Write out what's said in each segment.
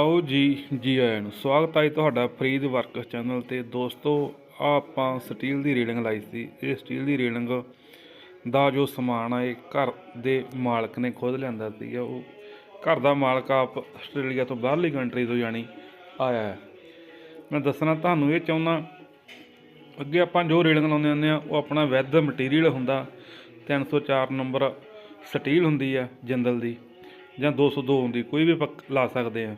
ਆਓ ਜੀ ਜੀ ਆਇਆਂ ਨੂੰ। ਸਵਾਗਤ ਹੈ ਜੀ ਤੁਹਾਡਾ ਫਰੀਦ ਵਰਕ ਚੈਨਲ ਤੇ। ਦੋਸਤੋ ਆਹ ਆਪਾਂ ਸਟੀਲ ਦੀ ਰੇਲਿੰਗ ਲਾਈ ਸੀ। ਇਹ ਸਟੀਲ ਦੀ ਰੇਲਿੰਗ ਦਾ ਜੋ ਸਮਾਨ ਆ, ਇਹ ਘਰ ਦੇ ਮਾਲਕ ਨੇ ਖੁਦ ਲਿਆਂਦਾ ਸੀ। ਉਹ ਘਰ ਦਾ ਮਾਲਕ ਆਪ ਆਸਟ੍ਰੇਲੀਆ ਤੋਂ ਬਾਹਰਲੀ ਕੰਟਰੀ ਤੋਂ ਜਾਣੀ ਆਇਆ ਹੈ। ਮੈਂ ਦੱਸਣਾ ਤੁਹਾਨੂੰ, ਇਹ ਚਾਹੁੰਦਾ, ਅੱਗੇ ਆਪਾਂ ਜੋ ਰੇਲਿੰਗ ਲਾਉਂਦੇ ਹੁੰਦੇ ਆ, ਉਹ ਆਪਣਾ ਵੈਦ ਮਟੀਰੀਅਲ ਹੁੰਦਾ। 304 ਨੰਬਰ ਸਟੀਲ ਹੁੰਦੀ ਆ, ਜੰਦਲ ਦੀ। ਜਾਂ 202 ਹੁੰਦੀ, ਕੋਈ ਵੀ ਆਪਾਂ ਲਾ ਸਕਦੇ ਆ।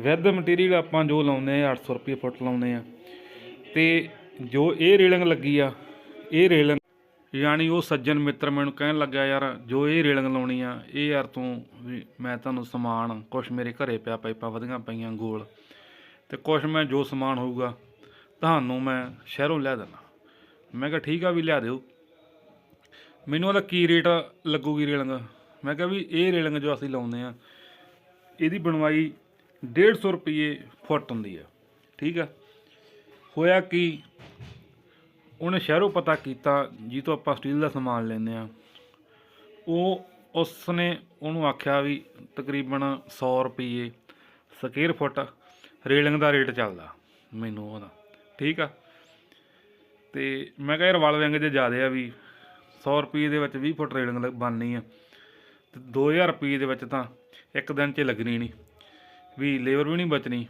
ਵੈਦ ਮਟੀਰੀਅਲ ਆਪਾਂ ਜੋ ਲਾਉਂਦੇ ਆ 800 ਰੁਪਏ ਫੁੱਟ ਲਾਉਂਦੇ ਆ। ਤੇ ਜੋ ਇਹ ਰੇਲਿੰਗ ਲੱਗੀ ਆ, ਇਹ ਰੇਲਿੰਗ ਯਾਨੀ ਉਹ ਸੱਜਣ ਮਿੱਤਰ ਮੈਨੂੰ ਕਹਿਣ ਲੱਗਾ ਯਾਰ, ਜੋ ਇਹ ਰੇਲਿੰਗ ਲਾਉਣੀ ਆ, ਇਹ ਯਾਰ ਤੂੰ ਵੀ, ਮੈਂ ਤੁਹਾਨੂੰ ਸਮਾਨ ਕੁਛ ਮੇਰੇ ਘਰੇ ਪਿਆ ਪਾਈਪਾਂ ਵਧੀਆਂ ਪਈਆਂ ਗੋਲ। ਤੇ ਕੁਛ ਮੈਂ ਜੋ ਸਮਾਨ ਹੋਊਗਾ, ਤੁਹਾਨੂੰ ਮੈਂ ਸ਼ਹਿਰੋਂ ਲਿਆ ਦੇਣਾ ਮੈਂ ਕਿਹਾ, ਠੀਕ ਆ ਵੀ ਲਿਆ ਦਿਓ। ਮੈਨੂੰ ਉਹਦਾ ਕੀ ਰੇਟ ਲੱਗੂਗੀ ਰੇਲਿੰਗ? ਮੈਂ ਕਿਹਾ ਵੀ ਇਹ ਰੇਲਿੰਗ ਜੋ ਅਸੀਂ ਲਾਉਂਦੇ ਆ, ਇਹਦੀ ਬਣਵਾਈ 150 ਰੁਪਏ ਫੁੱਟ ਹੁੰਦੀ ਆ, ਠੀਕ ਆ? ਹੋਇਆ ਕਿ? ਉਹਨੇ ਸ਼ਹਿਰੋਂ ਪਤਾ ਕੀਤਾ ਜੀ ਤੋਂ ਆਪਾਂ ਸਟੀਲ ਦਾ ਸਮਾਨ ਲੈਂਦੇ ਆ। ਉਹ ਉਸ ਨੇ ਉਹਨੂੰ ਆਖਿਆ ਵੀ ਤਕਰੀਬਨ 100 ਰੁਪਏ ਸਕੁਅਰ ਫੁੱਟ ਰੇਲਿੰਗ ਦਾ ਰੇਟ ਚੱਲਦਾ ਮੈਨੂੰ ਉਹਦਾ, ਠੀਕ ਆ? ਤੇ ਮੈਂ ਕਿਹਾ ਯਾਰ ਵਲ ਵਿੰਗ ਜੇ ਜ਼ਿਆਦੇ ਆ ਵੀ 100 ਰੁਪਏ ਦੇ ਵਿੱਚ 20 ਫੁੱਟ ਰੇਲਿੰਗ ਲ- ਬਣਨੀ ਆ, ਤੇ 2000 ਰੁਪਏ ਦੇ ਵਿੱਚ ਤਾਂ ਇੱਕ ਦਿਨ 'ਚ ਲੱਗਣੀ ਨਹੀਂ ਵੀ ਲੇਬਰ ਵੀ ਨਹੀਂ ਬਚਣੀ।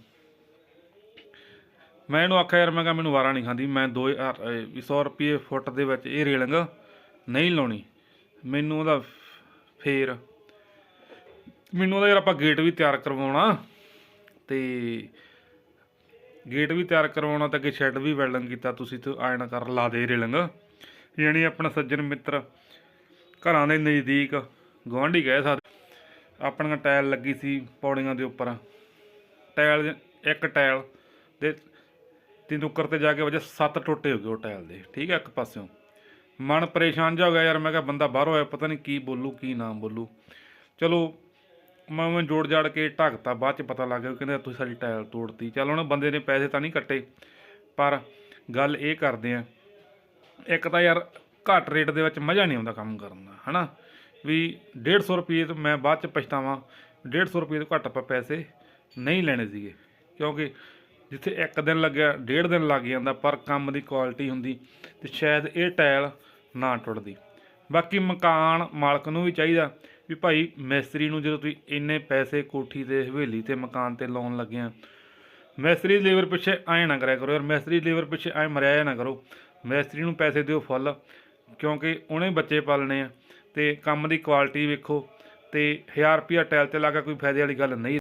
ਮੈਂ ਇਹਨੂੰ ਆਖਿਆ, ਯਾਰ ਮੈਂ ਕਿਹਾ ਮੈਨੂੰ ਵਾਰਾ ਨਹੀਂ ਖਾਂਦੀ। ਮੈਂ 2000 ਅਹ ਵੀ 100 ਰੁਪਏ ਫੁੱਟ ਦੇ ਵਿੱਚ ਇਹ ਰੇਲਿੰਗ ਨਹੀਂ ਲਾਉਣੀ। ਮੈਨੂੰ ਉਹਦਾ ਫੇਰ, ਮੈਨੂੰ ਉਹਦਾ ਯਾਰ ਆਪਾਂ ਗੇਟ ਵੀ ਤਿਆਰ ਕਰਵਾਉਣਾ। ਤੇ ਗੇਟ ਵੀ ਤਿਆਰ ਕਰਵਾਉਣਾ ਤਾਂ ਕਿ ਸ਼ੈੱਡ ਵੀ ਵੈਲਡਿੰਗ ਕੀਤਾ ਤੁਸੀਂ ਤੇ ਆਇਣਾ ਕਰ, ਲਾ ਦੇ ਰੇਲਿੰਗ। ਯਾਨੀ ਆਪਣਾ ਸੱਜਣ ਮਿੱਤਰ ਘਰਾਂ ਦੇ ਨਜ਼ਦੀਕ ਗੁਆਂਢੀ ਕਹਿ ਸਕਦੇ ਆਪਣੀਆਂ ਟਾਇਲ ਲੱਗੀ ਸੀ ਪੌੜੀਆਂ ਦੇ ਉੱਪਰ। ਟਾਇਲ ਇੱਕ ਟਾਇਲ ਦੇ ਤਿੰਨ ਉੱਕਰ ਤੇ ਜਾ ਕੇ ਵਜੇ ਸੱਤ ਟੋਟੇ ਹੋ ਗਏ ਉਹ ਟਾਇਲ ਦੇ। ਠੀਕ ਹੈ ਇੱਕ ਪਾਸਿਓਂ। ਮਨ ਪਰੇਸ਼ਾਨ ਜਾ ਹੋ ਗਿਆ ਯਾਰ, ਮੈਂ ਕਿਹਾ ਬੰਦਾ ਬਾਹਰੋਂ ਆਇਆ ਪਤਾ ਨਹੀਂ ਕੀ ਬੋਲੂ, ਕੀ ਨਾ ਬੋਲੂ। ਚਲੋ, ਮੈਂ ਮੈਂ ਜੋੜ ਜਾੜ ਕੇ ਢੱਕਤਾ, ਬਾਅਦ ਚ ਪਤਾ ਲੱਗ ਗਿਆ ਕਹਿੰਦੇ ਤੁਸੀਂ ਸਾਡੀ ਟਾਇਲ ਤੋੜਤੀ। ਚੱਲ ਹੁਣ ਬੰਦੇ ਨੇ ਪੈਸੇ ਤਾਂ ਨਹੀਂ ਕੱਟੇ, ਪਰ ਗੱਲ ਇਹ ਕਰਦੇ ਆ, ਇੱਕ ਤਾਂ ਯਾਰ ਘੱਟ ਰੇਟ ਦੇ ਵਿੱਚ ਮਜ਼ਾ ਨਹੀਂ ਆਉਂਦਾ ਕੰਮ ਕਰਨ ਦਾ, ਹਨਾ? ਵੀ 150 ਰੁਪਏ ਤੋਂ ਮੈਂ ਬਾਅਦ ਚ ਪਛਤਾਵਾਂ 150 ਰੁਪਏ ਤੋਂ ਘੱਟ ਆਪਾਂ ਪੈਸੇ ਨਹੀਂ ਲੈਣੇ ਸੀਗੇ। ਕਿਉਂਕਿ ਜਿੱਥੇ ਇੱਕ ਦਿਨ ਲੱਗਿਆ, ਡੇਢ ਦਿਨ ਲੱਗ ਜਾਂਦਾ, ਪਰ ਕੰਮ ਦੀ ਕੁਆਲਿਟੀ ਹੁੰਦੀ ਤੇ ਸ਼ਾਇਦ ਇਹ ਟਾਇਲ ਨਾ ਟੁੱਟਦੀ। ਬਾਕੀ ਮਕਾਨ ਮਾਲਕ ਨੂੰ ਵੀ ਚਾਹੀਦਾ ਵੀ ਭਾਈ ਮਿਸਤਰੀ ਨੂੰ ਜਦੋਂ ਤੁਸੀਂ ਇੰਨੇ ਪੈਸੇ ਕੋਠੀ ਤੇ, ਹਵੇਲੀ ਤੇ, ਮਕਾਨ ਤੇ ਲਾਉਣ ਲੱਗੇ ਆ ਮਿਸਤਰੀ ਲੇਬਰ ਪਿੱਛੇ ਐਂ ਨਾ ਕਰਿਆ ਕਰੋ ਯਾਰ, ਮਿਸਤਰੀ ਲੇਬਰ ਪਿੱਛੇ ਐਂ ਮਰਿਆ ਨਾ ਕਰੋ। ਮਿਸਤਰੀ ਨੂੰ ਪੈਸੇ ਦਿਓ ਫੁੱਲ, ਕਿਉਂਕਿ ਉਹਨੇ ਬੱਚੇ ਪਾਲਣੇ ਆ। ਅਤੇ ਕੰਮ ਦੀ ਕੁਆਲਿਟੀ ਵੇਖੋ ਅਤੇ ਹਜ਼ਾਰ ਰੁਪਈਆ ਟਾਇਲ ਤੇ ਲੱਗਾ ਕੋਈ ਫਾਇਦੇ ਵਾਲੀ ਗੱਲ ਨਹੀਂ।